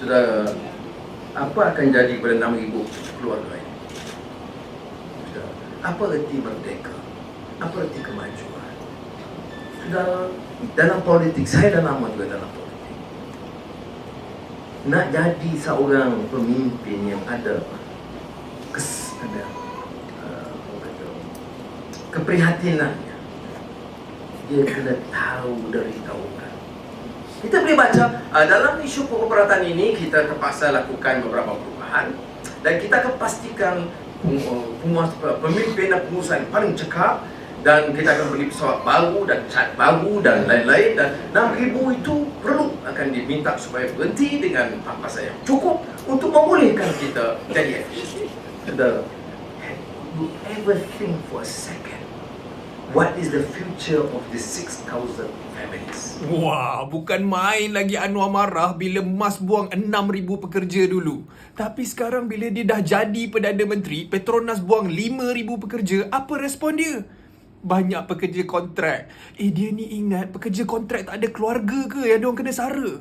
Saudara, apa akan jadi pada 6,000 keluarga ini? Apa erti merdeka? Apa erti kemajuan? Saudara, dalam politik, saya dah lama juga dalam politik. Nak jadi seorang pemimpin yang ada kes, ada uh, keprihatinannya. Dia kena tahu dari tahukan. Kita boleh baca uh, dalam isu pengoperatan ini kita terpaksa lakukan beberapa perubahan dan kita akan pastikan pem- pemuas, pemimpin dan pengusaha yang paling cekap dan kita akan beli pesawat baru dan cat baru dan lain-lain dan 6,000 itu perlu akan diminta supaya berhenti dengan pampasan yang cukup untuk membolehkan kita jadi efisien. Have you ever think for a second what is the future of the 6,000 families? Wah, bukan main lagi Anwar marah bila Mas buang 6,000 pekerja dulu. Tapi sekarang bila dia dah jadi Perdana Menteri, Petronas buang 5,000 pekerja, apa respon dia? Banyak pekerja kontrak. Eh, dia ni ingat pekerja kontrak tak ada keluarga ke yang diorang kena sara?